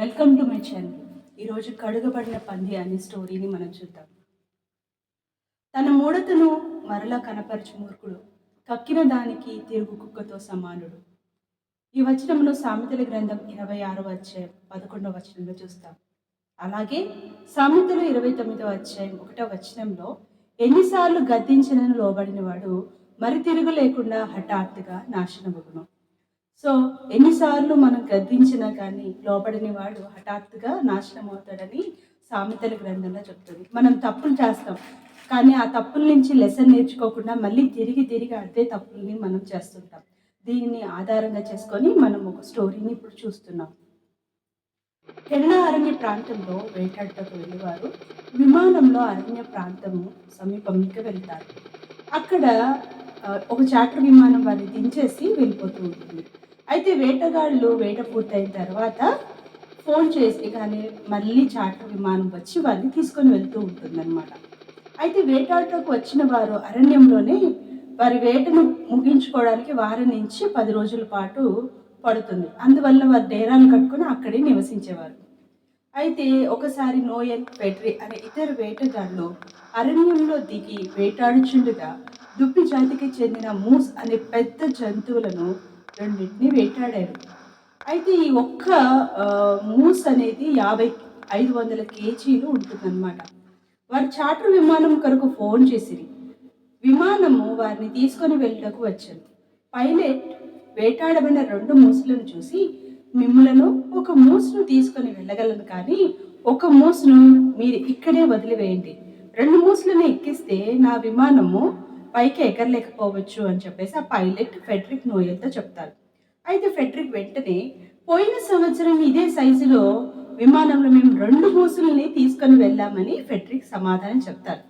Welcome to my channel. ఈరోజు కడుగబడిన పంది అనే స్టోరీని మనం చూద్దాం. తన మూడతను మరలా కనపరచు మూర్ఖుడు కక్కిన దానికి తిరుగు కుక్కతో సమానుడు. ఈ వచనంలో సామెతల గ్రంథం ఇరవై ఆరో అధ్యాయం పదకొండవ వచనంలో చూస్తాం. అలాగే సామెతలు ఇరవై తొమ్మిదవ అధ్యాయం ఒకటో వచనంలో ఎన్నిసార్లు గద్దించినను లోబడిన వాడు మరి తిరుగు లేకుండా హఠాత్తుగా నాశనమగును. సో ఎన్నిసార్లు మనం గద్దించినా కానీ లోబడిన వాడు హఠాత్తుగా నాశనం అవుతాడని సామెతల గ్రంథంలో చెప్తుంది. మనం తప్పులు చేస్తాం కానీ ఆ తప్పుల నుంచి లెసన్ నేర్చుకోకుండా మళ్ళీ తిరిగి తిరిగి అదే తప్పుల్ని మనం చేస్తుంటాం. దీన్ని ఆధారంగా చేసుకొని మనం ఒక స్టోరీని ఇప్పుడు చూస్తున్నాం. కేరళ అరణ్య ప్రాంతంలో వేటాడటకు వెళ్ళేవారు. విమానంలో అరణ్య ప్రాంతము సమీపంకి వెళ్తారు. అక్కడ ఒక చాటర్ విమానం వారిని దించేసి వెళ్ళిపోతూ ఉంటుంది. అయితే వేటగాళ్ళు వేట పూర్తయిన తర్వాత ఫోన్ చేసి కానీ మళ్ళీ చాటు విమానం వచ్చి వారిని తీసుకొని వెళ్తూ ఉంటుందన్నమాట. అయితే వేటాటకు వచ్చిన వారు అరణ్యంలోనే వారి వేటను ముగించుకోవడానికి వారం నుంచి పది రోజుల పాటు పడుతుంది. అందువల్ల వారు డేరాలు కట్టుకొని అక్కడే నివసించేవారు. అయితే ఒకసారి నోయన్ పెట్రీ అనే ఇతర వేటగాళ్ళు అరణ్యంలో దిగి వేటాడుచుండగా దుప్పి జాతికి చెందిన మూస్ అనే పెద్ద జంతువులను రెండింటిని వేటాడారు. అయితే ఈ ఒక్క మూస్ అనేది యాభై ఐదు వందల కేజీలు ఉంటుందన్నమాట. వారు చాటర్ విమానం కొరకు ఫోన్ చేసిరి. విమానము వారిని తీసుకొని వెళ్ళటకు వచ్చింది పైలట్ వేటాడబడిన రెండు మూసులను చూసి మిమ్మలను ఒక మూసును తీసుకొని వెళ్ళగలను కానీ ఒక మూసును మీరు ఇక్కడే వదిలివేయండి. రెండు మూసులను ఎక్కిస్తే నా విమానము పైకి ఎగరలేకపోవచ్చు అని చెప్పేసి ఆ పైలట్ ఫెడ్రిక్ నోయల్తో చెప్తారు. అయితే ఫెడ్రిక్ వెంటనే పోయిన సంవత్సరం ఇదే సైజులో విమానంలో మేము రెండు మూసుల్ని తీసుకొని వెళ్ళామని ఫెడ్రిక్ సమాధానం చెప్తారు.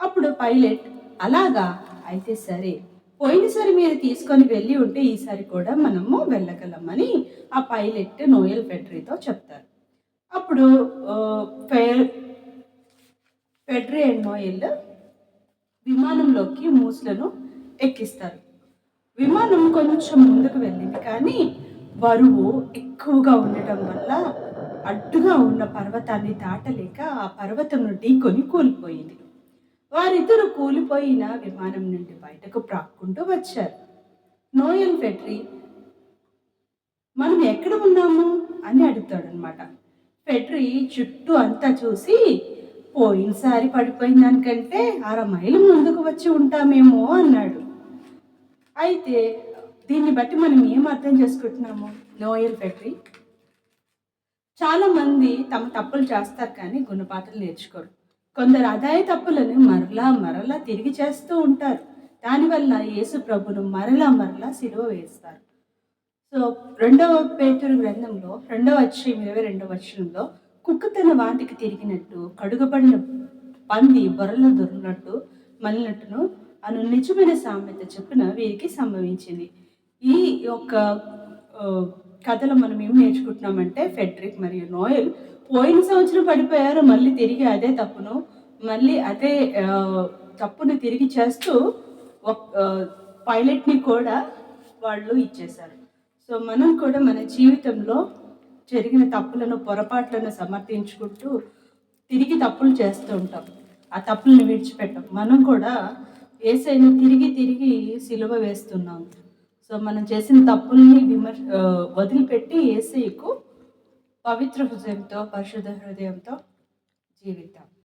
అప్పుడు పైలట్ అలాగా? అయితే సరే. పోయినసారి మీరు తీసుకొని వెళ్ళి ఉంటే ఈసారి కూడా మనము వెళ్ళగలమని ఆ పైలట్ నోయల్ ఫెడ్రీతో చెప్తారు. అప్పుడు ఫె- ఫెడ్రీ అండ్ నోయల్ విమానంలోకి మూసులను ఎక్కిస్తారు. విమానం కొంచెం ముందుకు వెళ్ళింది కానీ బరువు ఎక్కువగా ఉండటం వల్ల అడ్డుగా ఉన్న పర్వతాన్ని దాటలేక ఆ పర్వతం ఢీకొని కూలిపోయింది. వారిద్దరూ కూలిపోయిన విమానం నుండి బయటకు ప్రాక్కుంటూ వచ్చారు. నోయల్ ఫెట్రీ మనం ఎక్కడ ఉన్నాము? అని అడుగుతాడనమాట ఫెట్రీ చుట్టూ అంతా చూసి పోయినసారి పడిపోయిన దానికంటే అర మైలు ముందుకు వచ్చి ఉంటామేమో అన్నాడు. అయితే దీన్ని బట్టి మనం ఏం అర్థం చేసుకుంటున్నాము? నోయల్ ఫ్యాక్టరీ చాలామంది తమ తప్పులు చేస్తారు కానీ గుణపాఠాలు నేర్చుకోరు. కొందరు అదాయ తప్పులను మరలా మరలా తిరిగి చేస్తూ ఉంటారు. దానివల్ల యేసు ప్రభును మరలా మరలా సిలువ వేస్తారు. సో రెండవ పేటూరు గ్రంథంలో రెండవ అధ్యాయం ఇరవై రెండవ వచనంలో కుక్క తన వాంతికి తిరిగినట్టు కడుగబడిన పంది బొరలు దొరికినట్టు మళ్ళినట్టును అను నిజమైన సామెత చెప్పిన వీరికి సంభవించింది. ఈ యొక్క కథలో మనం ఏం నేర్చుకుంటున్నామంటే ఫెడ్రిక్ మరియు నోయల్ పోయిన సంవత్సరం పడిపోయారు మళ్ళీ తిరిగి అదే తప్పును మళ్ళీ అదే తప్పును తిరిగి చేస్తూ ఒక- పైలట్ని కూడా వాళ్ళు ఇచ్చేశారు. సో మనం కూడా మన జీవితంలో జరిగిన తప్పులను పొరపాట్లను సమర్థించుకుంటూ తిరిగి తప్పులు చేస్తూ ఉంటాం. ఆ తప్పులను విడిచిపెట్టాం. మనం కూడా ఏసైని తిరిగి తిరిగి సిలువ వేస్తున్నాం. సో మనం చేసిన తప్పుల్ని విమర్శ వదిలిపెట్టి ఏసైకు పవిత్ర హృదయంతో పరిశుద్ధ హృదయంతో జీవితాం